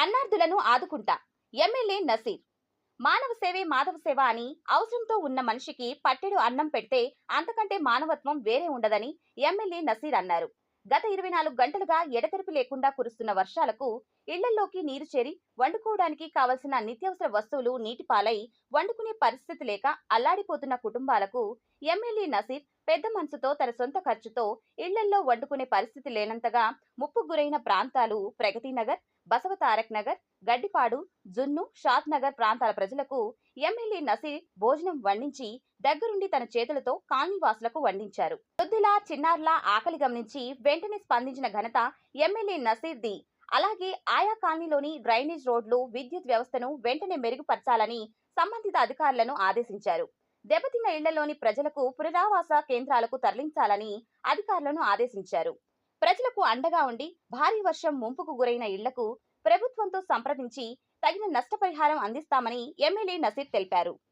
అన్నార్థులను ఆదుకుంటా. ఎమ్మెల్యే నసీర్. మానవ సేవే మాధవ సేవ అని అవసరంతో ఉన్న మనిషికి పట్టెడు అన్నం పెడితే అంతకంటే మానవత్వం వేరే ఉండదని ఎమ్మెల్యే నసీర్ అన్నారు. గత ఇరవై నాలుగు గంటలుగా ఎడతెరిపి లేకుండా కురుస్తున్న వర్షాలకు ఇళ్ళలోకి నీరు చేరి వండుకోవడానికి కావలసిన నిత్యావసర వస్తువులు నీటిపాలై వండుకునే పరిస్థితి లేక అల్లాడిపోతున్న కుటుంబాలకు ఎమ్మెల్యే నసీర్ పెద్ద మనసుతో తన సొంత ఖర్చుతో ఇళ్ళల్లో వండుకునే పరిస్థితి లేనంతగా ముప్పు గురైన ప్రాంతాలు ప్రగతినగర్ బసవ తారక్ నగర్ గడ్డిపాడు జున్ను షాద్ నగర్ ప్రాంతాల ప్రజలకు ఎమ్మెల్యే నసీర్ భోజనం వండించి దగ్గరుండి తన చేతులతో కాలనీవాసులకు వండించారు. వృద్ధుల చిన్నారుల ఆకలి గమనించి వెంటనే స్పందించిన ఘనత ఎమ్మెల్యే నసీర్ ది అలాగే ఆయా కాలనీలోని డ్రైనేజ్ రోడ్లు విద్యుత్ వ్యవస్థను వెంటనే మెరుగుపరచాలని సంబంధిత అధికారులను ఆదేశించారు. దెబ్బతిన్న ఇళ్ళలోని ప్రజలకు పునరావాస కేంద్రాలకు తరలించాలని అధికారులను ఆదేశించారు. ప్రజలకు అండగా ఉండి భారీ వర్షం ముంపుకు గురైన ఇళ్ళకు ప్రభుత్వంతో సంప్రదించి తగిన నష్టపరిహారం అందిస్తామని ఎమ్మెల్యే నసీర్ తెలిపారు.